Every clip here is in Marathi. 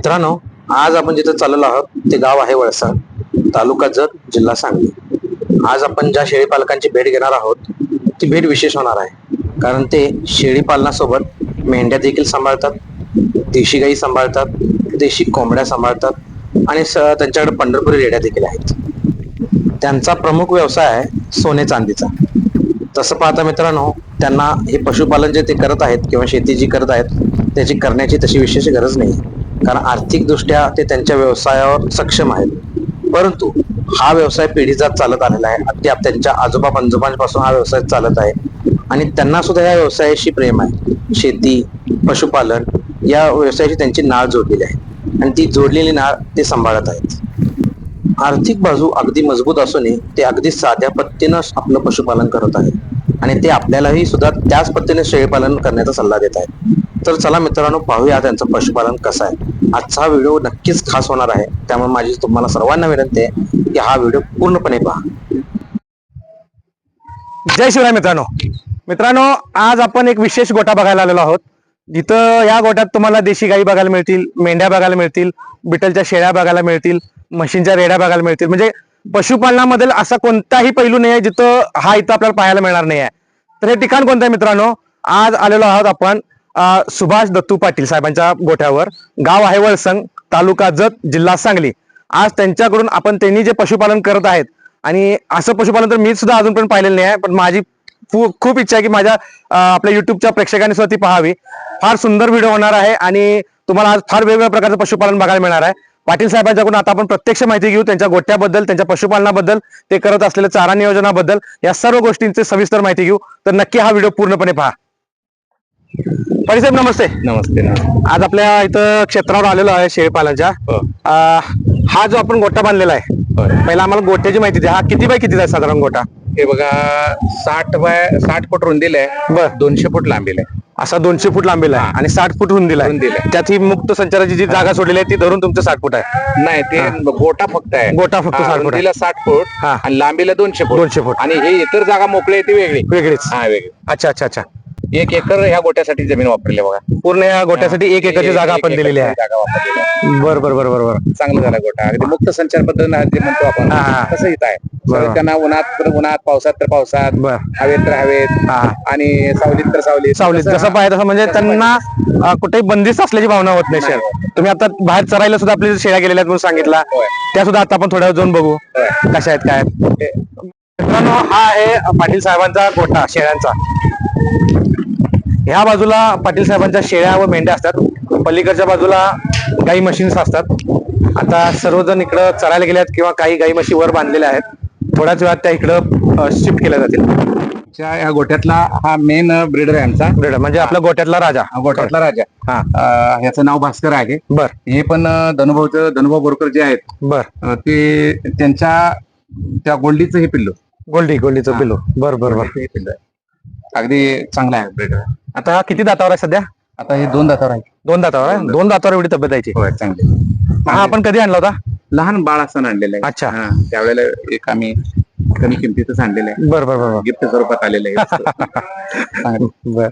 मित्रांनो आज आपण जिथे चाललेलो आहोत ते गाव आहे वळसा तालुका जत जिल्हा सांगली. आज आपण ज्या शेळी पालकांची भेट घेणार आहोत ती भेट विशेष होणार आहे. कारण ते शेळी पालनासोबत मेंढ्या देखील सांभाळतात देशी गाई सांभाळतात देशी कोंबड्या सांभाळतात आणि स त्यांच्याकडे पंढरपुरी रेड्या देखील आहेत. त्यांचा प्रमुख व्यवसाय आहे सोने चांदीचा. तसं पाहता मित्रांनो त्यांना हे पशुपालन जे ते करत आहेत किंवा शेती जी करत आहेत त्याची करण्याची तशी विशेष गरज नाही कारण आर्थिकदृष्ट्या ते त्यांच्या व्यवसायावर सक्षम आहेत. परंतु हा व्यवसाय पिढीचा चालत आलेला आहे. अद्याप त्यांच्या आजोबा पंजोबांपासून हा व्यवसाय चालत आहे. आणि त्यांना सुद्धा या व्यवसायाशी प्रेम आहे. शेती पशुपालन या व्यवसायाशी त्यांची नाळ जोडलेली आहे. आणि ती जोडलेली नाळ ते सांभाळत आहेत. आर्थिक बाजू अगदी मजबूत असूनही ते अगदी साध्या पद्धतीनं आपलं पशुपालन करत आहेत. आणि ते आपल्यालाही सुद्धा त्याच पद्धतीने शेळीपालन करण्याचा सल्ला देत आहेत. तर चला मित्रांनो पाहूया त्यांचं पशुपालन कसं आहे. आजचा हा व्हिडिओ नक्कीच खास होणार आहे. त्यामुळे माझी तुम्हाला सर्वांना विनंती आहे की हा व्हिडिओ पूर्णपणे पहा. जय शिवराय मित्रांनो. मित्रांनो आज आपण एक विशेष गोटा बघायला आलेलो आहोत. जिथं या गोट्यात तुम्हाला देशी गाई बघायला मिळतील मेंढ्या बघायला मिळतील बिटलच्या शेळ्या बघायला मिळतील म्हशींच्या रेड्या बघायला मिळतील. म्हणजे पशुपालनामध्ये असा कोणताही पैलू नाही आहे जिथं हा इथं आपल्याला पाहायला मिळणार नाही आहे. तर हे ठिकाण कोणतं आहे मित्रांनो? आज आलेलो आहोत आपण सुभाष दत्तू पाटील साहेबांच्या गोठ्यावर गाव आहे वळसंग तालुका जत जिल्हा सांगली. आज त्यांच्याकडून आपण त्यांनी जे पशुपालन करत आहेत आणि असं पशुपालन तर मी सुद्धा अजूनपर्यंत पाहिलेलं नाही आहे पण माझी खूप इच्छा आहे की माझ्या आपल्या युट्यूबच्या प्रेक्षकांनी सुद्धा ती पाहावी. फार सुंदर व्हिडिओ होणार आहे आणि तुम्हाला आज फार वेगवेगळ्या प्रकारचं पशुपालन बघायला मिळणार आहे. पाटील साहेबांच्याकडून आता आपण प्रत्यक्ष माहिती घेऊ त्यांच्या गोट्याबद्दल त्यांच्या पशुपालनाबद्दल ते करत असलेल्या चारा नियोजनाबद्दल या सर्व गोष्टींची सविस्तर माहिती घेऊ. तर नक्की हा व्हिडिओ पूर्णपणे पहा. साहेब नमस्ते. नमस्ते ना आज आपल्या इथं क्षेत्रावर आलेलो आहे शेळीपालनच्या अं, हा जो आपण गोटा बांधलेला आहे होय. पहिला आम्हाला गोट्याची माहिती द्या. हा किती बाय किती आहे साधारण गोटा? हे बघा साठ बाय साठ फूट रुंदीला आहे. बर. दोनशे फूट लांबीला आहे. असा दोनशे फूट लांबीला आहे आणि साठ फूट रुंदीला आहे. त्यात ही मुक्त संचाराची जी जागा सोडलेली आहे ती धरून तुमचं साठ फूट आहे. नाही ते गोटा फक्त आहे. गोटा फक्त हा, 60 फूट साठ फूट हा. आणि लांबीला दोनशे फूट. 200 फूट. आणि हे इतर जागा मोकळी आहे ती वेगळी. वेगळीच. हा वेगळी. अच्छा अच्छा अच्छा. एक एकर ह्या गोट्यासाठी जमीन वापरली बघा पूर्ण या गोट्यासाठी एक एकरची एक- जागा आपण दिलेली आहे जागा वापरलेली आहे. बर बर बर बर बर चांगलं झालं गोटा अगदी मुक्त संचार पद्धतीनं जे म्हणतो आपण हा, हा. तसं इथं आहे बरोबर. त्यांना उन्हात तर उन्हात पावसात तर पावसात बर. हवेत तर हवेत हा. आणि सावलीत तर सावलीत सावलीत तसं- जसं पाहिजे तसं म्हणजे तसं त्यांना अं, कुठेही बंदिस्त असल्याची भावना होत नाही शेर तुम्ही आता बाहेर चरायला सुद्धा आपल्या शेळ्या गेलेल्या आहेत म्हणून सांगितला होय. त्या सुद्धा आता आपण थोड्या वेळ जाऊन बघू होय. कशा आहेत काय आहेत. मित्रांनो हा आहे पाटील साहेबांचा गोठा शेळ्यांचा ह्या बाजूला पाटील साहेबांच्या शेळ्या व मेंढ्या असतात. पलीकडच्या बाजूला गाई मशीन्स असतात. आता सर्वजण इकडं चरायला गेल्यात किंवा काही गाई म्हशी वर बांधलेल्या आहेत. थोड्याच वेळात त्या इकडं शिफ्ट केल्या जातील. च्या या गोठ्यातला हा मेन ब्रिडर आहे आमचा. Breeder, म्हणजे आपल्या गोठ्यातला राजा. हा गोठ्यातला राजा. हा. अं, ह्याचं नाव भास्कर आहे. बर. हे पण धनुभाऊचं धनुभाऊ बोरकर जे आहेत बर. ते त्यांच्या त्या गोल्डीचं हे पिल्लू. गोल्डी गोल्डीचं पिलो बर बर बर. हे पिल्लू आहे. अगदी चांगला आहे आता हा किती दातावर आहे सध्या? आता हे दोन दातावर आहे. दोन दातावर आहे? दोन दातावर एवढी तब्येत आहे होय चांगले. हा आपण कधी आणला होता? लहान बाळ असताना आणलेलं आहे. अच्छा. हा, त्यावेळेला एक आम्ही कमी किमतीतच आणलेलं आहे. बर बर बर. बर. गिफ्ट स्वरूपात आलेलं आहे. चांगलं. बर.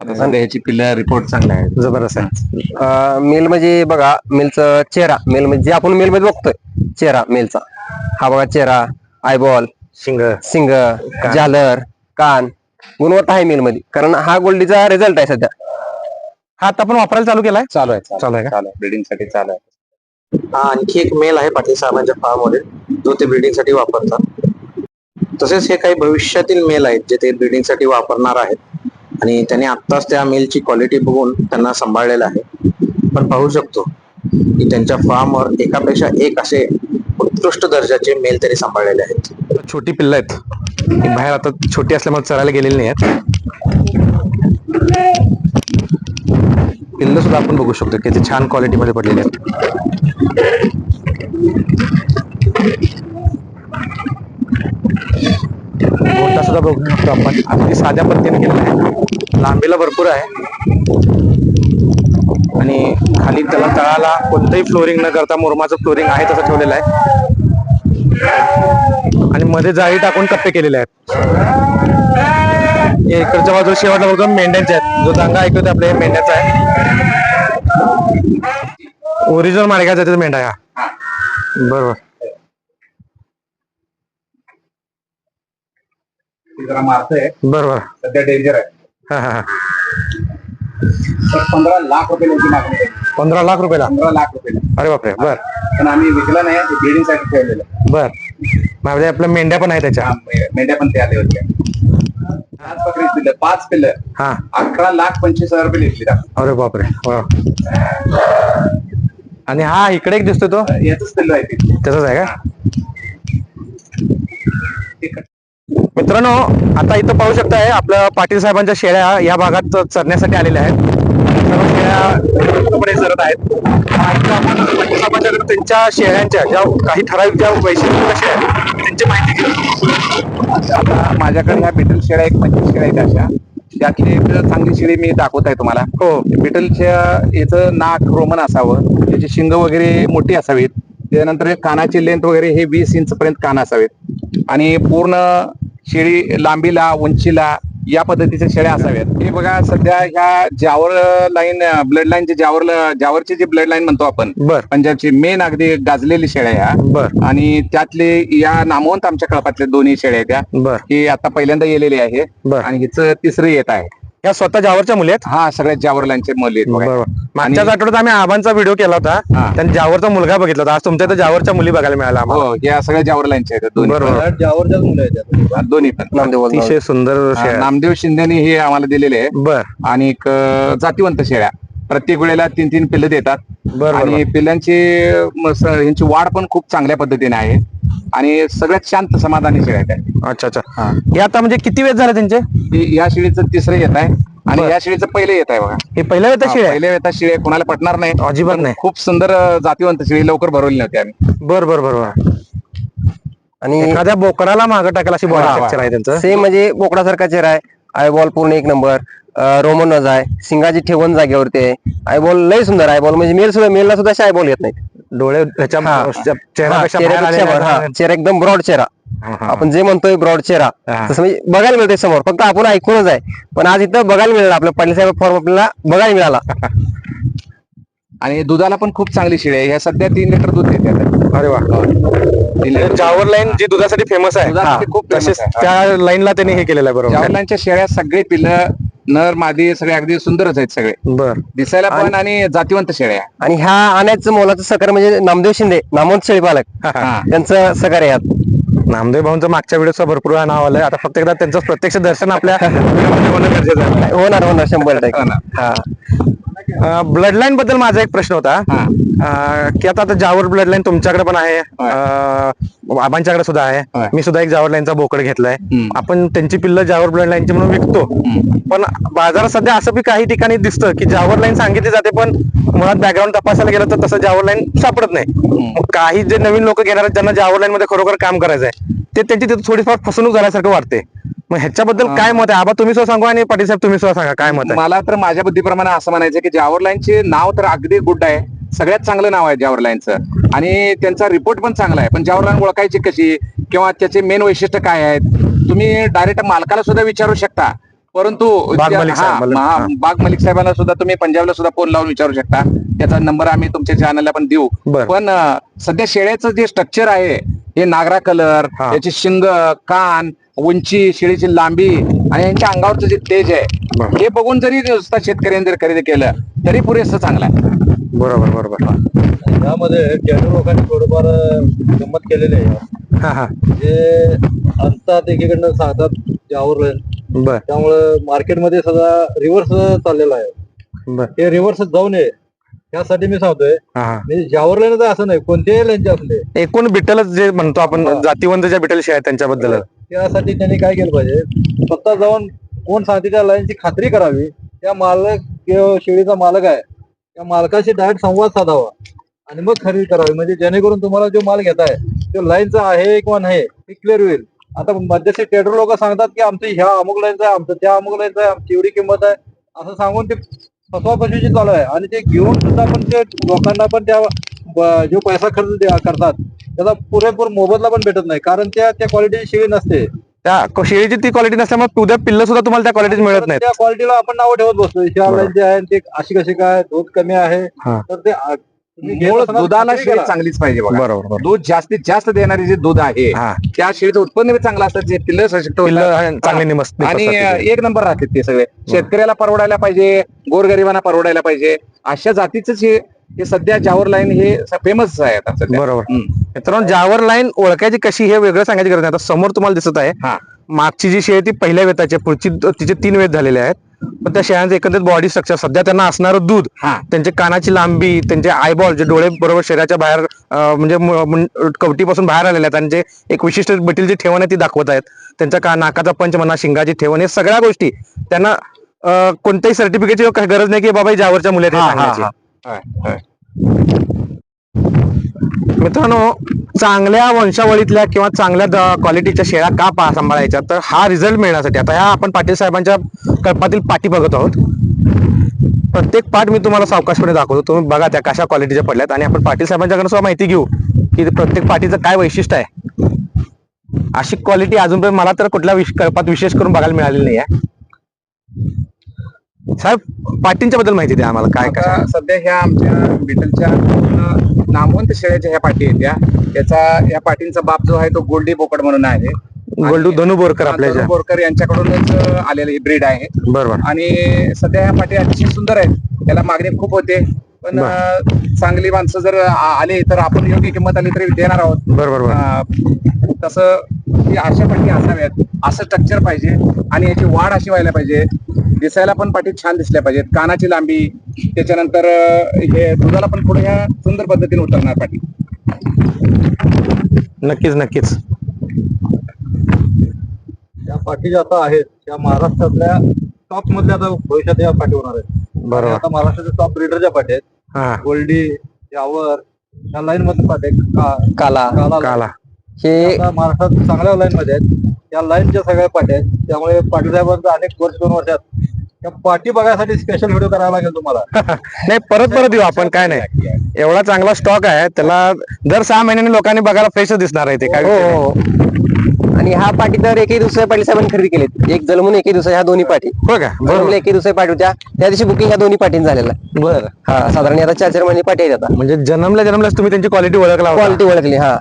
आता सध्या ह्याची पिल्ल रिपोर्ट चांगला आहे. जबरदस्त आहे. मेल म्हणजे बघा मेलचा चेहरा. मेल म्हणजे जे आपण मेल मध्ये बघतोय. चेहरा मेलचा हा बघा चेहरा आयबॉल शिंग. सिंग झालर कान. गुणवत्ता आहे मेल मध्ये. कारण हा गोल्डीचा रिझल्ट आहे सध्या. हा आता आपण वापरायला चालू केलाय? चालू आहे. चालू आहे का? चालू आहे. ब्रिडिंगसाठी चालू आहे. हा आणखी एक मेल आहे पाटील साहेबांच्या फार्ममध्ये. जो ते ब्रिडिंगसाठी वापरतात. तसेच हे काही भविष्यातील मेल आहेत जे ते ब्रिडिंगसाठी वापरणार आहेत. आणि त्यांनी आत्ताच त्या मेलची क्वालिटी बघून त्यांना सांभाळलेलं आहे. पण पाहू शकतो की त्यांच्या फार्मवर एकापेक्षा एक असे उत्कृष्ट दर्जाचे मेल त्यांनी सांभाळलेले आहेत. छोटी पिल्ल आहेत. बाहेर आता छोटी असल्यामुळे चरायला गेलेली नाही आहेत पिल्ल सुद्धा आपण बघू शकतो किती छान क्वालिटीमध्ये पडलेले पडलेली आहेत. सुद्धा बघू शकतो आपण. अगदी साध्या पद्धतीने केलेला आहे. लांबीला भरपूर आहे. आणि खाली त्याला तळाला कोणतंही फ्लोरिंग न करता मुरमाचं फ्लोरिंग आहे तसं ठेवलेलं आहे. आणि मध्ये जाळी टाकून कप्पे केलेले आहेत. इकडच्या बाजूला शेवटला बघतो मेंढ्यांचे आहेत. जो दांगा ऐकतो आपल्या मेंढ्याचा आहे. ओरिजिनल माडगावचा त्याचा मेंढा हा. बरोबर. बरोबर. सध्या डेंजर आहे. हा हा हा. पंधरा लाख रुपये मागणी. पंधरा लाख रुपयाला? पंधरा लाख रुपये. अरे बापरे बर. पण आम्ही विकला नाही ब्रिडिंगसाठी ठेवलेलं. बर. म्हणजे आपल्या मेंढ्या पण आहे त्याच्या. मेंढ्या पण ते आले होते. पाच बकरी पाच पिल्लं. हा. अकरा लाख पंचवीस हजार रुपये लिहिली अरे बापरे वा. आणि हा इकडे एक दिसतो तो? याच पिल्लं आहे ते. त्याचाच आहे का? ते क- मित्रांनो आता इथं पाहू शकताय आपल्या पाटील साहेबांच्या शेळ्या या भागात चरण्यासाठी आलेल्या आहेत. सर्व शेळ्या कपडे सरत आहेत. आपण त्यांच्या शेळ्यांच्या ज्या काही ठराविक ज्या वैशिष्ट्य शेळ्या आहेत, त्यांची माहिती घेऊ आता माझ्याकडे ह्या बिटल शेळ्या एक पंचवीस शेळ्या आहेत अशा. त्यातली एक चांगली शेळी मी दाखवत आहे तुम्हाला. हो. बिटलच्या याचं नाक रोमन असावं त्याची शिंग वगैरे मोठी असावीत. त्यानंतर कानाची लेंथ वगैरे हे वीस इंच पर्यंत कान असावेत. आणि पूर्ण शेळी लांबीला उंचीला या पद्धतीच्या शेळ्या असाव्यात. हे बघा सध्या ह्या जावर लाईन ब्लड लाईनचे जावर जावरची जी ब्लड लाईन म्हणतो आपण बर. पंजाबची मेन अगदी गाजलेली शेळ्या ह्या. बर. आणि त्यातले या नामवंत आमच्या कळपातले दोन्ही शेळ्या आहेत त्या बर. ही आता पहिल्यांदा येलेली आहे बर. आणि हिचं तिसरं येत आहे. या स्वतः जावरच्या मुली आहेत? हा सगळ्यात जावरलांचे मुली आहेत बघा. बरोबर. मागच्याच आठवड्यात आम्ही आबांचा व्हिडिओ केला होता. हा. त्यांनी जावरचा मुलगा बघितला होता. आज तुमच्या इथं जावरच्या मुली बघायला मिळाल्या आम्हाला. हो या सगळ्या जावरलांच्या आहेत दोन्ही बरोबर. पण. जावरच्याच मुलं आहेत हा, दोन्ही पण. अतिशय सुंदर हा, शेळ्या. नामदेव शिंदेने हे आम्हाला दिलेले. आहे बर. आणि एक अं, जातीवंत शेळ्या. प्रत्येक वेळेला तीन तीन पिल्लं देतात. बर आणि पिल्लांची म, स- ह्यांची वाढ पण खूप चांगल्या पद्धतीने आहे. आणि सगळ्यात शांत समाधानी शेळ्या आहेत त्या. अच्छा अच्छा. हा. हे आता म्हणजे किती वेळ झाले त्यांचे? ही- या शेळीचं तिसरं येत आहे. आणि या शेळीचं पहिले येत आहे बघा. हे पहिल्या वेळ हा, शेळ्या? पहिल्या येतात शेळी आहे, कोणाला पटणार नाही. अजिबात पण नाही. खूप सुंदर अं, जातीवंत शेळी लवकर भरवली नव्हती आम्ही. बर बर बर बर. आणि एखाद्या बोकडाला मागं टाकायला अशी बॉडी वा. स्ट्रक्चर आहे त्यांचं? सेम म्हणजे बोकडासारखा चेहरा आहे. आयबॉल पूर्ण एक नंबर. रोमन नज आहे सिंगाची ठेवण जागेवरती आहे. आयबॉल लय सुंदर आयबॉल म्हणजे मेल सुद्धा मेलला सुद्धा असे आयबॉल येत नाहीत. डोळे चेहरा एकदम ब्रॉड चेहरा. आपण जे म्हणतोय ब्रॉड चेहरा. तसं म्हणजे बघायला मिळतंय समोर. फक्त आपण ऐकूनच आहे. पण आज इथं बघायला मिळालं. आपल्या पाटील साहेब फॉर्म आपल्याला बघायला मिळाला. आणि दुधाला पण खूप चांगली शेळी आहे. ह्या सध्या तीन लिटर दूध देते आता. अरे वा. तीन लिटर जावर लाईन जी दुधासाठी फेमस आहे. दुधासाठी हा. खूप famous तसेच आहे. त्या लाईनला त्यांनी हे केलेलं आहे बरोबर. जावरलांच्या शेळ्या सगळे पिल्लं नर मादी सगळे अगदी सुंदरच आहेत सगळे. बर. दिसायला पण आणि जातीवंत शेळ्या आणि ह्या आणायचं मोलाचं सहकार्य म्हणजे नामदेव शिंदे नामवंत शेळी पालक. हा. त्यांचं सहकार्य यात. नामदेव भाऊंचं मागच्या व्हिडिओचं भरपूर वेळा नाव आलंय. आता फक्त एकदा त्यांचं प्रत्यक्ष दर्शन आपल्या व्हिडिओमध्ये होणं गरजेचं आहे. होणार होणार शंभर हो टक्के ना. हा. ब्लड लाईन बद्दल माझा एक प्रश्न होता. हा. अं, की आता आता जावर ब्लड लाईन तुमच्याकडे पण आहे अं, बाबांच्याकडे सुद्धा आहे. मी सुद्धा एक जावर लाईनचा बोकड घेतलाय. हम्म. आपण त्यांची पिल्ल जावर ब्लड लाईनची म्हणून विकतो. पण बाजारात सध्या असं बी काही ठिकाणी दिसतं की जावर लाईन सांगितली जाते पण मुळात बॅकग्राऊंड तपासायला गेलं तर तसं जावर लाईन सापडत नाही. मग काही जे नवीन लोक घेणार आहेत ज्यांना जावर लाईन मध्ये खरोखर काम करायचं आहे ते त्यांची तिथे थोडीफार फसवणूक झाल्यासारखं वाटते मग ह्याच्याबद्दल काय मत आहे? आबा तुम्ही सुद्धा सांगू आणि पाटील साहेब तुम्ही सुद्धा सांगा काय मत आहे? मला तर माझ्या बुद्धीप्रमाणे असं म्हणायचं की जावर लाईनचे नाव तर अगदी गुड आहे सगळ्यात चांगलं नाव आहे जावर लाईनचं. आणि त्यांचा रिपोर्ट पण चांगला आहे पण जावर लाईन ओळखायची कशी? किंवा त्याचे मेन वैशिष्ट्य काय आहेत? तुम्ही डायरेक्ट मालकाला सुद्धा विचारू शकता. परंतु बाग मलिक साहेब, हा, मलिक. बाग मलिक साहेबांना सुद्धा तुम्ही पंजाबला सुद्धा फोन लावून विचारू शकता त्याचा नंबर आम्ही तुमच्या चॅनलला पण देऊ बरं. पण अं, सध्या शेळ्याचं जे स्ट्रक्चर आहे हे नागरा कलर हा. याची शिंग कान उंची शेळीची लांबी आणि यांच्या अंगावरचं जे तेज आहे बरं. हे बघून जरी नुसता शेतकऱ्यांनी जर खरेदी केलं तरी पुरेसं चांगलं आहे बरोबर बरोबर यामध्ये टेंडर लोकांनी थोडंफार गंमत केलेली आहे हा हा जे आणतात एकीकडनं सांगतात त्यावर बर. त्यामुळं मार्केटमध्ये सगळा रिव्हर्स चाललेला आहे. बर. हे रिव्हर्स जाऊ नये त्यासाठी मी सांगतोय हा म्हणजे ज्यावर लेन असं नाही कोणत्याही लेनचे असले एकूण बिटलच जे म्हणतो आपण हा. जातीवंत ज्या बिटल शेळ्या आहेत त्यांच्याबद्दल त्यासाठी त्यांनी काय केलं पाहिजे स्वतः जाऊन कोण सांगते त्या लाईनची खात्री करावी. त्या मालक किंवा शेळीचा मालक आहे. त्या मालकाशी डायरेक्ट संवाद साधावा. आणि मग खरेदी करावी. म्हणजे जेणेकरून तुम्हाला जो माल घेताय तो लाईनचा आहे किंवा नाही हे क्लिअर होईल. आता मध्यस्थी ट्रेडर लोक सांगतात की आमचं ह्या अमुक लाईनचं आहे आमचं त्या अमुक लाईनचं आहे आमची एवढी किंमत आहे. असं सांगून ते फसवाफसवीची चालू आहे. आणि ते घेऊन सुद्धा पण ते लोकांना पण त्या जो पैसा खर्च करतात त्याचा पुरेपूर मोबदला पण भेटत नाही. कारण त्या त्या क्वालिटीची शेळी नसते. त्या शेळीची ती क्वालिटी नसल्यामुळे उद्या पिल्ल सुद्धा तुम्हाला त्या क्वालिटीज मिळत नाहीत. त्या क्वालिटीला आपण नाव ठेवत बसतो बरोबर. लाईनचे आहे ते अशी कशी काय दूध कमी आहे. तर ते मूळ दुधाला शेळी. चांगलीच पाहिजे बघा. बरोबर दूध जास्तीत जास्त देणारी जे दूध आहे हा. त्या शेळीचं उत्पन्न बी चांगलं असतं जे पिल्ल सशक्त. आणि चांगले निमस्त आणि निपजतात तिथे. एक नंबर राहतात ते सगळे. शेतकऱ्याला परवडायला पाहिजे गोरगरिबांना परवडायला पाहिजे. अशा जातीच हे सध्या जावर लाईन हे फेमस आहे आता बरोबर. मित्रांनो जावर लाईन ओळखायची कशी हे वेगळं सांगायची गरज नाही. आता समोर तुम्हाला दिसत आहे हा. मागची जी शेळी ती पहिल्या वेताची पुढची तिचे तीन वेत झालेले आहेत. पण त्या शेळ्यांचं एकंदरीत बॉडी स्ट्रक्चर सध्या त्यांना असणारं दूध हा. त्यांचे कानाची लांबी त्यांचे आयबॉल जे डोळे बरोबर शरीराच्या बाहेर म्हणजे कवटीपासून बाहेर आलेले आहेत जे एक विशिष्ट बटील जी ठेवण आहे ती दाखवत आहेत. त्यांच्या का नाकाचा पंच म्हणा शिंगाची ठेवण हे सगळ्या गोष्टी त्यांना कोणत्याही सर्टिफिकेटची गरज नाही की बाबा जावरच्या मुले. मित्रांनो चांगल्या वंशावळीतल्या किंवा चांगल्या क्वालिटीच्या शेळ्या का पा सांभाळायच्या? तर हा रिझल्ट मिळण्यासाठी. आता ह्या आपण पाटील साहेबांच्या कल्पातील पाठी बघत आहोत. प्रत्येक पाठ मी तुम्हाला सावकाशपणे दाखवतो. तुम्ही बघा त्या कशा क्वालिटीच्या पडल्यात आणि आपण पाटील साहेबांच्याकडनं सुद्धा माहिती घेऊ की प्रत्येक पाठीचं काय वैशिष्ट्य आहे. अशी क्वालिटी अजूनपर्यंत मला तर कुठल्या विश- कल्पात विशेष करून बघायला मिळालेली नाही आहे. साहेब पाटींच्या बद्दल माहिती द्या आम्हाला काय काय सध्या ह्या आमच्या बिटलच्या नामवंत शेळ्याच्या ह्या पाठी आहेत त्या त्याचा या पाठींचा बाप जो आहे तो गोल्डी बोकड म्हणून आहे. गोल्डू धनु बोरकर आपल्या धनु बोरकर यांच्याकडूनच आलेलं ही ब्रीड आहे. बरोबर. आणि सध्या ह्या पाठी अतिशय सुंदर आहेत. त्याला मागणी खूप होते. पण अं, चांगली माणसं जर आ- आले तर आपण योग्य किंमत आली तरी देणार आहोत. बरोबर बरोबर. अं, तसं ही अशा पाठी असाव्यात. असं स्ट्रक्चर पाहिजे. आणि याची वाढ अशी व्हायला पाहिजे. दिसायला पण पाठी छान दिसल्या पाहिजेत. कानाची लांबी त्याच्यानंतर हे दुधाला पण पुढे ह्या सुंदर पद्धतीने उतरणार पाठी. नक्कीच नक्कीच. त्या पाठी ज्या आता आहेत त्या महाराष्ट्रातल्या टॉप मधल्या आता भविष्यात या पाठी होणार आहेत. बरोबर. आता महाराष्ट्राच्या टॉप ब्रिडरच्या पाठी आहेत हा. गोल्डी यावर या लाईन मधून पाठी आहेत. का- काला. काला काला. हे आता महाराष्ट्रात चांगल्या लाईन मध्ये आहेत. या लाईनच्या सगळ्या पाट्या आहेत त्यामुळे पाटील साहेबांचं अनेक वर्ष दोन वर्षात त्या पाठी बघायसाठी स्पेशल व्हिडिओ करावा लागेल तुम्हाला. नाही परत परत येऊ आपण काय नाही. एवढा चांगला स्टॉक आहे त्याला दर सहा महिन्याने लोकांनी बघायला फ्रेशच दिसणार आहे ते काय हो विषय नाही. हो. आणि ह्या पाठी तर एकही दुसऱ्या पाठी साहेबांनी खरेदी केलेत. एक जलमून एकही दुसऱ्या ह्या दोन्ही पाठी. हो का? जलमून बरोबर एकही दुसऱ्या पाठी होत्या. त्या दिवशी बुकिंग ह्या दोन्ही पाठीन झालेलं. बर. हा साधारण आता चार चार महिने पाठी आहेत आता. म्हणजे जन्मल्या जन्मल्याच तुम्ही त्यांची क्वालिटी ओळखला होता. क्वालिटी ओळखली हा.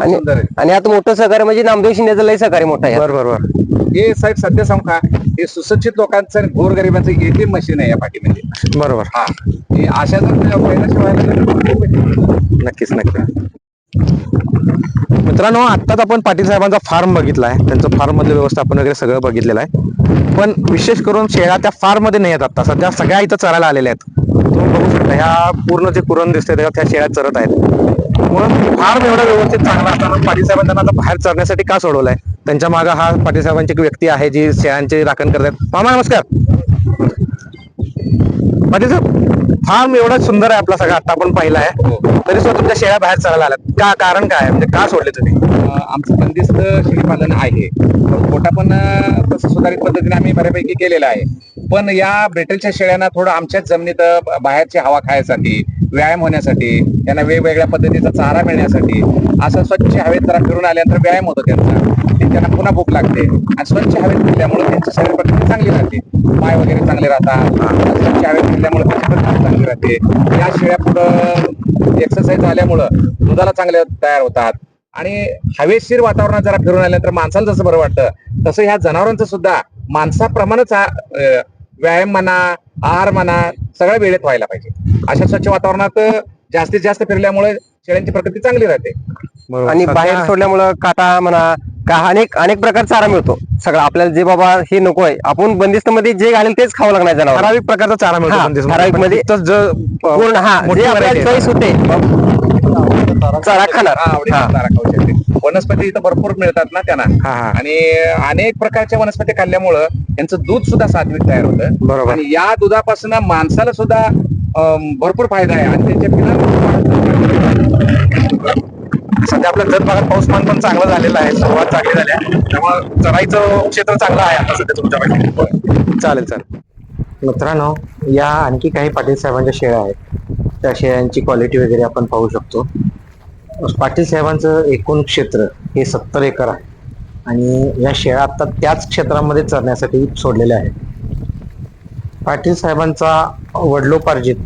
आणि सुंदर आहे. आणि आता मोठं सहकार्य म्हणजे नामदेव शिंदेचं लय सहकार्य मोठं आहे. बर बर बर. हे साहेब सध्या सांगू का हे सुशिक्षित लोकांचं आणि गोरगरिबांचं एटीएम मशीन आहे या पाठीमध्ये बरोबर. हा. हे अशा जर शिवाय नक्कीच नक्की मित्रांनो आत्ताच आपण पाटील साहेबांचा फार्म बघितलाय त्यांचं फार्म मधलं व्यवस्थापन वगैरे सगळं बघितलेलं आहे. पण विशेष करून शेळ्या त्या फार्ममध्ये नाही आहेत आता सध्या सगळ्या इथं चरायला आलेल्या आहेत. तुम्ही बघू शकता ह्या पूर्ण जे कुरण दिसते त्याच्यात त्या शेळ्या चरत आहेत. म्हणून फार्म एवढा व्यवस्थित चांगला असताना पाटील साहेबांना आता बाहेर चरण्यासाठी का सोडवलाय? त्यांच्या मागे हा पाटील साहेबांची एक व्यक्ती आहे जी शेळ्यांचे राखण करतात. मामा नमस्कार. पाटील साहेब फार्म एवढा सुंदर आहे आपला सगळा आता आपण पाहिला आहे. तरी सुद्धा तुमच्या शेळ्या बाहेर चरायला आल्यात. का कारण काय आहे? म्हणजे का सोडले तुम्ही? आमचं बंदिस्त शेळीपालन आहे. पोटा पण तसं सुधारित पद्धतीने आम्ही बऱ्यापैकी केलेलं आहे. पण या ब्रिटलच्या शेळ्यांना थोडं आमच्याच जमिनीत बाहेरची हवा खायसाठी व्यायाम होण्यासाठी त्यांना वेगवेगळ्या पद्धतीचा चारा मिळण्यासाठी असं स्वच्छ हवेत जरा फिरून आल्यानंतर व्यायाम होतो त्यांचा. त्यांना पुन्हा भूक लागते. आणि स्वच्छ हवेत फिरल्यामुळे त्यांची शरीर प्रक्रिया चांगली राहते. पाय वगैरे चांगले राहतात. स्वच्छ हवेत फिरल्यामुळे त्यांची प्रक्रिया चांगली राहते. या शिळ्या पुढं एक्सरसाइज झाल्यामुळं दुधाला चांगले तयार होतात. आणि हवेशीर वातावरणात जरा फिरून आल्यानंतर माणसाला जसं बरं वाटतं तसं ह्या जनावरांचं सुद्धा माणसाप्रमाणेच हा, व्यायाम म्हणा आहार म्हणा सगळ्या वेळेत व्हायला पाहिजे. अशा स्वच्छ वातावरणात जास्तीत जास्त फिरल्यामुळे शेळ्यांची प्रकृती चांगली राहते. आणि बाहेर सोडल्यामुळं काटा म्हणा का अनेक अनेक प्रकार चारा मिळतो. सगळं आपल्याला जे बाबा हे नको आहे आपण बंदिस्त मध्ये जे घालेल तेच खावं लागणार जनावर ठराविक प्रकारचा चारा मिळतो हा. ठराविक मध्ये- जो, पूर्ण हा मोठी जे आपल्याला आहे. चॉईस होते. चारा खाणार. आवडीचा हा. चारा खाऊ शकते. वनस्पती इथं भरपूर मिळतात ना त्यांना. हा हा. आणि अनेक प्रकारच्या वनस्पती खाल्ल्यामुळं त्यांचं दूध सुद्धा सात्विक तयार होतं. बरोबर. आणि या दुधापासून माणसाला सुद्धा अं, भरपूर फायदा आहे. आणि त्यांच्या पिलांना सध्या आपल्या जत भागात पाऊसमान पण चांगलं झालेलं आहे. सुरुवात चांगली झाली आहे. त्यामुळे चराईचं क्षेत्र चांगलं आहे आता सध्या तुमच्याकडे चालेल चालेल. मित्रांनो या आणखी काही पाटील साहेबांच्या शेळ्या आहेत. त्या शेळ्यांची क्वालिटी वगैरे आपण पाहू शकतो. पाटील साहेबांचं एकूण क्षेत्र हे सत्तर एकर आहे. आणि या शेळ्या आता त्याच क्षेत्रामध्ये चरण्यासाठी सोडलेल्या आहेत. पाटील साहेबांचा वडलोपार्जित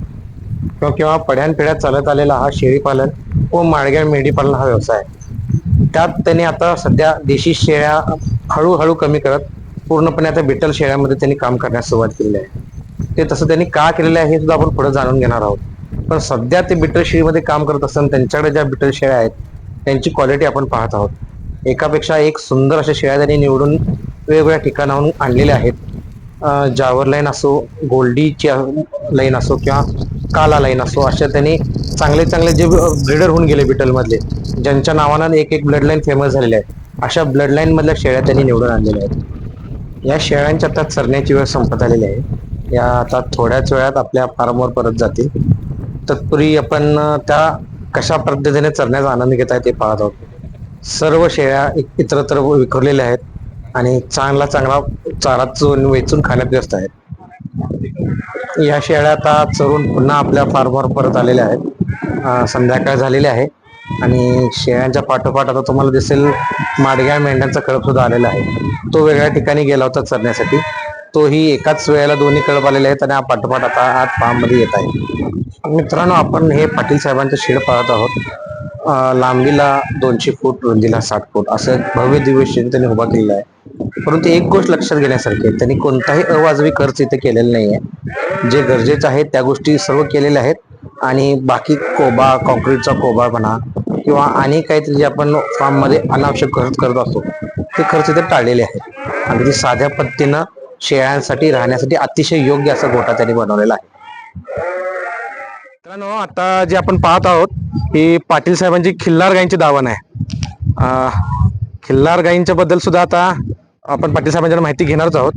किंवा किंवा पड्यानपिढ्यात चालत आलेला हा शेळीपालन व माळग्या मेंढीपालन हा व्यवसाय आहे. त्यात त्यांनी आता सध्या देशी शेळ्या हळूहळू कमी करत पूर्णपणे आता बिटल शेळ्यामध्ये त्यांनी काम करण्यास सुरुवात केलेली आहे. ते तसं त्यांनी का केलेलं आहे हे सुद्धा आपण पुढे जाणून घेणार आहोत. पण सध्या ते बिटल शेळीमध्ये काम करत असताना त्यांच्याकडे ज्या बिटल शेळ्या आहेत त्यांची क्वालिटी आपण पाहत आहोत. एकापेक्षा एक सुंदर अशा शेळ्या त्यांनी निवडून वेगवेगळ्या ठिकाणाहून आणलेल्या आहेत. जावर लाईन असो गोल्डीची लाईन असो किंवा काला लाईन असो अशा त्यांनी चांगले चांगले जे ब्रिडर होऊन गेले बिटलमधले ज्यांच्या नावानं एक एक ब्लड लाईन फेमस झालेले आहे अशा ब्लडलाईन मधल्या शेळ्या त्यांनी निवडून आणलेल्या आहेत. या शेळ्यांच्या आता चरण्याची वेळ संपत आलेली आहे. या आता थोड्याच वेळात आपल्या फार्मवर परत जातील. तत्पूर्वी आपण त्या कशा पद्धतीने चरण्याचा आनंद घेत आहे ते पाहत आहोत. सर्व शेळ्या एक- इतरत्र विखरलेल्या आहेत आणि चांगला चांगला चारा चून वेचून खाण्यात व्यस्त आहेत. या शेळ्या आता चरून पुन्हा आपल्या फार्मवर परत आलेल्या आहेत. संध्याकाळ झालेली आहे. आणि शेळ्यांच्या पाठोपाठ आता तुम्हाला दिसेल माडग्या मेंढ्यांचा कळप सुद्धा आलेला आहे. तो वेगळ्या ठिकाणी गेला होता चरण्यासाठी. तोही एकाच वेळेला दोन्ही कळप आलेले आहेत आणि हा पाठोपाठ आता आत फार्ममध्ये येत आहे. मित्रांनो आपण हे पाटील साहेबांचं शेड पाहत आहोत. लांबीला दोनशे फूट रुंदीला साठ फूट असं भव्य दिव्य त्यांनी उभा केलेला आहे. परंतु एक गोष्ट लक्षात घेण्यासारखी आहे त्यांनी कोणताही अवाजवी खर्च इथे केलेला नाही आहे जे गरजेचं आहे त्या गोष्टी सर्व केलेल्या आहेत आणि बाकी कोबा कॉन्क्रीटचा कोबा म्हणा किंवा आणि काहीतरी जे आपण फार्ममध्ये अनावश्यक खर्च करत असतो ते खर्च इथे टाळलेले आहेत. अगदी साध्या पद्धतीनं शेळ्यांसाठी राहण्यासाठी अतिशय योग्य असा गोठा त्यांनी बनवलेला आहे. मित्रांनो आता जे आपण पाहत आहोत ही पाटील साहेबांची खिल्लार गायींची दावण आहे. खिल्लार गायींच्या बद्दल सुद्धा आता आपण पाटील साहेबांच्या माहिती घेणारच आहोत.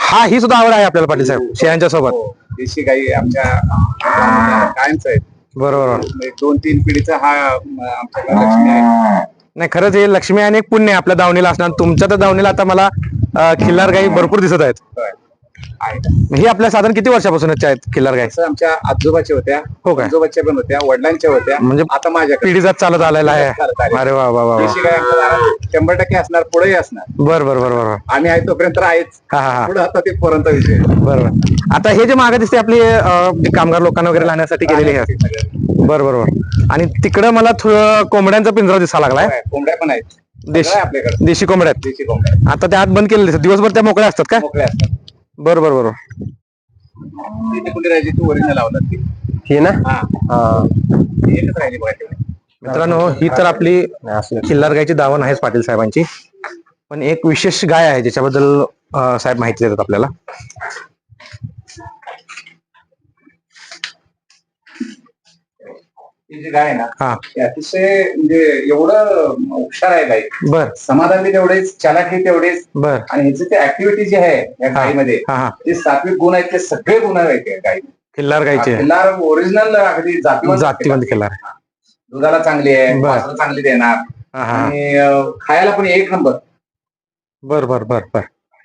हा ही सुद्धा आवड आहे आपल्याला पाटील साहेब शेळ्यांच्या सोबत. देशी गाई आमच्या अं, कायमच आहेत बरोबर. म्हणजे दोन तीन पिढीचा हा आमच्याकडे लक्ष्मी आहे. नाही खरंच हे लक्ष्मी आणि एक पुण्य आहे आपल्या दावणीला असणार. तुमच्या तर दावणीला आता मला खिल्लार गाई भरपूर दिसत आहेत. होय. आहे ही आपल्या साधारण किती वर्षापासूनच्या आहेत खिल्लार गाई? तसं आमच्या आजोबाच्या होत्या हो काय? आजोबाच्या पण होत्या वडिलांच्या होत्या. म्हणजे आता माझ्याकडे पिढी जात चालत आलेला चालत आहे. आलेला. अरे वा वा वा वा. देशी गाय आमच्या दारात शंभर टक्के असणार पुढेही असणार. बर बर बर बर. आम्ही आहे तोपर्यंत आहेच. हा हा हा. पुढे आता ते विषय. बरोबर आता हे जे मागे दिसते आपली अं, कामगार लोकांना वगैरे राहण्यासाठी केलेली आहे बर बर बर. आणि तिकडं मला थोडं कोंबड्यांचा पिंजरा दिसा लागलाय. कोंबड्या पण आहेत. देशी सगळं आहे आपल्याकडे. देशी कोंबड्यात देशी कोंबड्या आता त्या आत बंद केलेले दिसतात. दिवसभर त्या मोकळ्या असतात का? मोकळ्या असतात. बर बर बरोबर. तिथे कुठे राहायची? तू. हे ना? हा. हा. ती एकच राहिली बघा तेवढी मित्रांनो ही तर आपली. खिल्लार गायची दावण आहेच पाटील साहेबांची. पण एक विशेष गाय आहे ज्याच्याबद्दल अं, साहेब माहिती देतात आपल्याला. जी गाय आहे ना हा. ती अतिशय म्हणजे एवढं हुशार आहे गाय बर. समाधान बी तेवढेच चालाकी तेवढेच. बर. आणि ह्याची ती ऍक्टिव्हिटी जी आहे या हा. गायीमध्ये हा हा. जे सात्विक गुण आहेत ते सगळे गुण आहेत या गायी खिल्लार गायची ओरिजिनल अगदी जातीवंत जातीवंत खिल्लार. दुधाला चांगली आहे बर. चांगली देणार. हा हा. आणि अं, खायला पण एक नंबर. बर बर बर बर.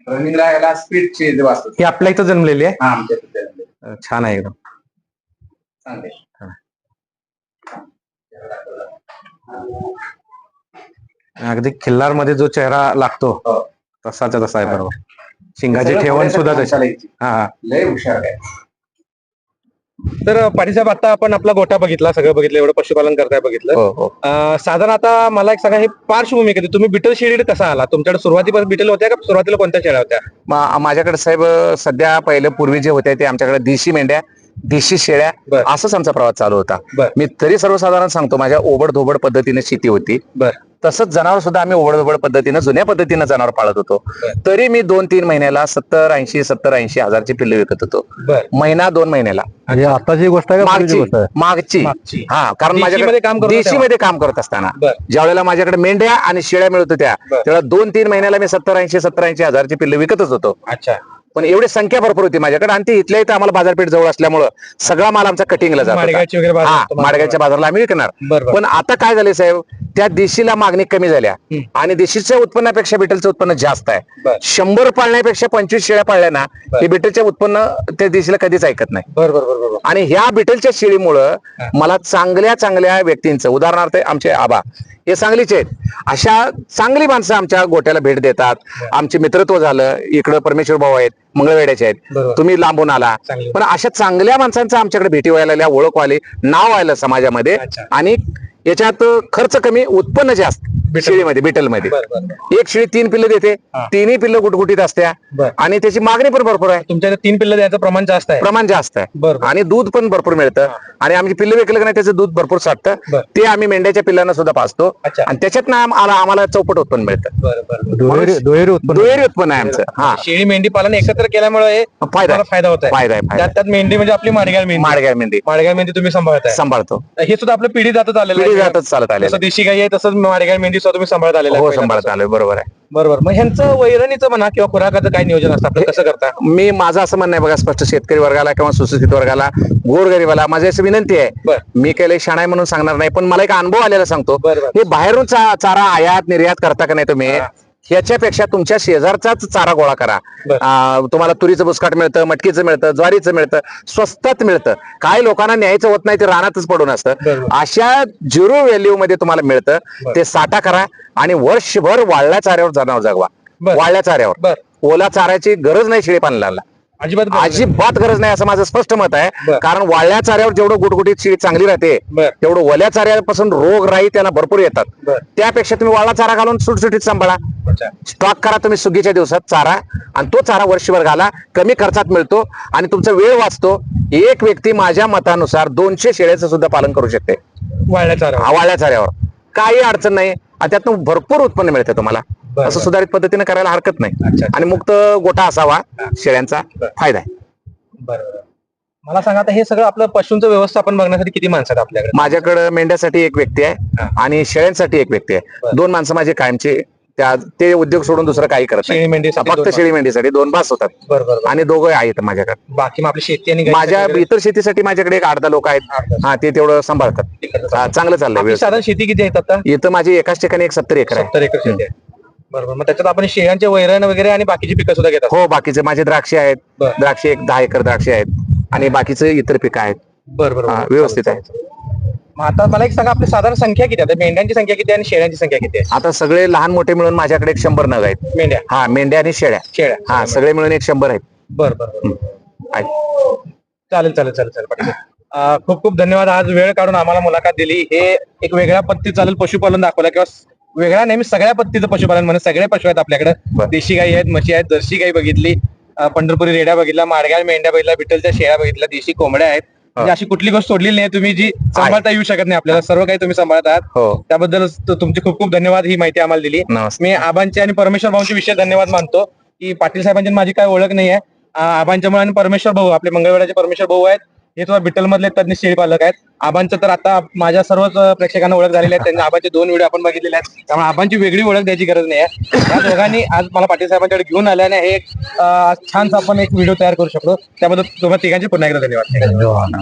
रनिंगला याला स्पीडची जे वासरं ही आपल्या इथं जन्मलेली आहे? हा आमच्या तिथे छान आहे एकदम. चांगले अगदी खिल्लारमध्ये जो चेहरा लागतो हो. तसाच्या तसा आहे बरोबर. शिंगाची ठेवण सुद्धा तशी. हा हा. लय हुशार आहे. तर पाटील साहेब आता आपण आपला गोठा बघितला सगळं बघितलं एवढं पशुपालन करताय बघितलं. हो हो. साधारण आता मला एक सांगा हे पार्श्वभूमी कधी तुम्ही बिटल शेडीकडे कसा आला? तुमच्याकडे सुरुवातीपासून बिटल होत्या का सुरुवातीला कोणत्या शेळ्या होत्या? माझ्याकडे साहेब सध्या पहिले पूर्वी जे होते ते आमच्याकडे देशी मेंढ्या देशी शेळ्या बर. असंच आमचा प्रवास चालू होता बर. मी तरी सर्वसाधारण सांगतो माझ्या ओबड धोबड पद्धतीने शेती होती बर. तसंच जनावर सुद्धा आम्ही ओबड धोबड पद्धतीनं जुन्या पद्धतीनं जनावर पाळत होतो बर. तरी मी दोन तीन महिन्याला सत्तर ऐंशी सत्तर ऐंशी हजारची पिल्ले विकत होतो बर महिना दोन महिन्याला म्हणजे आताची गोष्ट आहे का पूर्वीची मागची गोष्ट आहे मागची मागची. हा कारण देशीमध्ये माझ्याकडे काम करत होता देशीमध्ये काम करत असताना बर. ज्या वेळेला माझ्याकडे मेंढ्या आणि शेळ्या मिळत होत्या बर. तेव्हा दोन तीन महिन्याला मी सत्तर ऐंशी सत्तर ऐंशी हजारची पिल्ले विकतच होतो अच्छा पण एवढी संख्या भरपूर होती माझ्याकडे. आणि ती इथल्या इथं आम्हाला बाजारपेठ जवळ असल्यामुळं सगळा माल आमचा कटिंगला जात होता. माडगावची वगैरे बाजार हा असतो माडगावच्या बाजारला आम्ही विकणार. पण आता काय झाले साहेब त्या देशीला मागणी कमी झाल्या. हम्म. आणि देशीच्या उत्पन्नापेक्षा बिटलचं उत्पन्न जास्त आहे. बर. शंभर पाळण्यापेक्षा पंचवीस शेळ्या पाळल्या ना बर. ते बिटलच्या उत्पन्न त्या देशीला कधीच ऐकत नाही. बरोबर आणि ह्या बिटलच्या शेळीमुळं मला चांगल्या चांगल्या व्यक्तींचं उदाहरणार्थ आमचे आबा हे सांगलीचे आहेत. अशा चांगली माणसं आमच्या गोट्याला भेट देतात. आमचे मित्रत्व झालं. इकडं परमेश्वर भाऊ आहेत मंगळवेड्याचे आहेत. तुम्ही लांबून आला. पण अशा चांगल्या माणसांचं आमच्याकडे भेटी व्हायला ओळख व्हायला नाव व्हायला समाजामध्ये. आणि याच्यात खर्च कमी उत्पन्न जास्त शेळीमध्ये बिटलमध्ये. एक शेळी तीन पिल्लं देते हा. तिन्ही पिल्लं गुटगुटीत असत्या. आणि त्याची मागणी पण भरपूर आहे. तुमच्या तीन पिल्लं द्यायचं प्रमाण जास्त आहे. प्रमाण जास्त आहे. आणि दूध पण भरपूर मिळतं. आणि आमची पिल्लं विकलं की नाही त्याचं दूध भरपूर साठतं. ते आम्ही मेंढ्याच्या पिल्लांना सुद्धा पाचतो. आणि त्याच्यात ना आम्हाला चौपट उत्पन्न मिळतं. दुहेरी दुहेरी उत्पन्न दुहेरी उत्पन्न आहे आमचं. हा. शेळी मेंढी पालन एकत्र केल्यामुळे फायदा. फायदा होत आहे. फायदा आहे त्यात मेंढी म्हणजे आपली माडगाळ मेंढी. माडग्या मेंढी. माडगाळ मेंढी तुम्ही सांभाळताय. सांभाळतो. हे सुद्धा आपलं पिढी जातच आलेलं जातच चालत आले जसं देशी गाई आहे तसंच माडगाळ मेंढी सुद्धा तुम्ही सांभाळत आलेला हो सांभाळत आलोय बरोबर आहे. बरोबर. मग ह्यांचं वैरणीचं म्हणा किंवा खुराकाचं काय नियोजन असतं आपलं? कसं करता? मी माझं असं म्हणणं आहे बघा स्पष्ट शेतकरी वर्गाला किंवा सुशिक्षित वर्गाला गोरगरीबाला माझी अशी विनंती आहे. बर. मी काही शाणा आहे म्हणून सांगणार नाही पण मला एक अनुभव आलेला सांगतो. बर, बर. हे बाहेरून चा- चारा आयात निर्यात करता का नाही तुम्ही? हा. ह्याच्यापेक्षा तुमच्या शेजारचाच चारा गोळा करा. आ, तुम्हाला तुरीचं बुसकाट मिळतं मटकीचं मिळतं ज्वारीचं मिळतं स्वस्तात मिळतं काही लोकांना न्यायचं होत नाही ते रानातच पडून असतं. अशा झिरो व्हॅल्यू मध्ये तुम्हाला मिळतं. ते साठा करा आणि वर्षभर वाळल्या चाऱ्यावर जनावर जगवा. वाळल्या चाऱ्यावर ओला चाऱ्याची गरज नाही शेळी पालनाला अजिबात गरज नाही. अजिबात गरज नाही असं माझं स्पष्ट मत आहे. कारण वाळल्या चाऱ्यावर जेवढं गुटगुटीत शेळी चांगली राहते तेवढं ओल्या चाऱ्यापासून रोग राही त्याला भरपूर येतात. त्यापेक्षा तुम्ही वाळला चारा घालून सुटसुटीत सांभाळा. स्टॉक करा तुम्ही सुगीच्या दिवसात चारा आणि तो चारा वर्षभर घाला. कमी खर्चात मिळतो आणि तुमचा वेळ वाचतो. एक व्यक्ती माझ्या मतानुसार दोनशे शेळ्याचं सुद्धा पालन करू शकते. वाळल्या चारा हा वाळल्या चाऱ्यावर. काही अडचण नाही. आणि त्यातनं भरपूर उत्पन्न मिळते तुम्हाला. असं सुधारित पद्धतीने करायला हरकत नाही. आणि मुक्त गोटा असावा शेळ्यांचा. फायदा आहे. बरोबर मला सांगा आता हे सगळं आपलं पशूंचं व्यवस्थापन बघण्यासाठी किती माणसं आहेत आपल्याकडे? माझ्याकडे मेंढ्यासाठी एक व्यक्ती आहे. आणि शेळ्यांसाठी एक व्यक्ती आहे. दोन माणसं माझे कायमचे त्या ते उद्योग सोडून दुसरं काही करत शेळी मेंढीसाठी फक्त शेळी मेंढीसाठी दोन बास होतात. बरं बरं बरं. आणि दोघं आहेत माझ्याकडे. बाकी आपली शेती आणि माझ्या इतर शेतीसाठी माझ्याकडे एक अर्धा लोक आहेत. आठ दहा. हा ते तेवढं सांभाळतात. चांगलं चाललंय. साधारण शेती किती आहेत आता? इथं माझी एकाच ठिकाणी एक सत्तर एकर आहे. बरोबर. मग त्याच्यात आपण शेळ्यांचे वैरण वगैरे आणि बाकीची पिकं सुद्धा घेतात हो बाकीचे माझे द्राक्षे आहेत. बरं. द्राक्षे एक दहा एकर द्राक्षे आहेत. आणि बाकीचे इतर पिकं आहेत. बरं बरं हा, बरं. व्यवस्थित आहे मग आता मला एक सांगा आपली साधारण संख्या किती आहे? आता मेंढ्यांची संख्या किती आहे आणि शेळ्यांची संख्या किती आहे? आता सगळे लहान मोठे मिळून माझ्याकडे एक शंभर नग आहेत. मेंढ्या. हा मेंढ्या आणि शेळ्या. शेळ्या. हा सगळे मिळून एक शंभर आहेत. बरं आहेत. चालेल चालेल चालेल चालेल. पाटील अं, खूप खूप धन्यवाद. आज वेळ काढून आम्हाला मुलाखत दिली. हे एक वेगळ्या पद्धती चालेल पशुपालन दाखवलं किंवा स- वेगळ्या नेहमी सगळ्या पद्धतीचं पशुपालन म्हणजे सगळे पशु आहेत आपल्याकडे. देशी गाई आहेत म्हशी आहेत जर्सी गाई बघितली पंढरपुरी रेड्या बघितला माडगाळ मेंढ्या बघितल्या विठ्ठलच्या शेळ्या बघितल्या देशी कोंबड्या आहेत. म्हणजे अशी कुठली गोष्ट सोडलेली नाही तुम्ही जी सांभाळता येऊ शकत नाही आपल्याला. सर्व काही तुम्ही सांभाळत आहात. हो. त्याबद्दल तुमचे खूप खूप धन्यवाद ही माहिती आम्हाला दिली. मी आबांचे आणि परमेश्वर भाऊंचे विषय धन्यवाद मानतो. की पाटील साहेबांची माझी काय ओळख नाही आहे. आबांच्यामुळे आणि परमेश्वर भाऊ आपले मंगळवेळाचे परमेश्वर भाऊ आहेत. हे तुम्हाला विठ्ठल मधले तज्ञ शेळी पालक आहेत. आबांचं तर आता माझ्या सर्वच प्रेक्षकांना ओळख झालेली आहे त्यांनी आबांचे दोन व्हिडिओ आपण बघितलेले आहेत. त्यामुळे आबांची वेगळी ओळख द्यायची गरज नाही आहे. या दोघांनी आज मला पाटील साहेबांच्याकडे घेऊन आल्याने हे एक छानसा आपण एक व्हिडिओ तयार करू शकतो त्याबद्दल तुम्हाला तिघांचे पुन्हा एकदा धन्यवाद.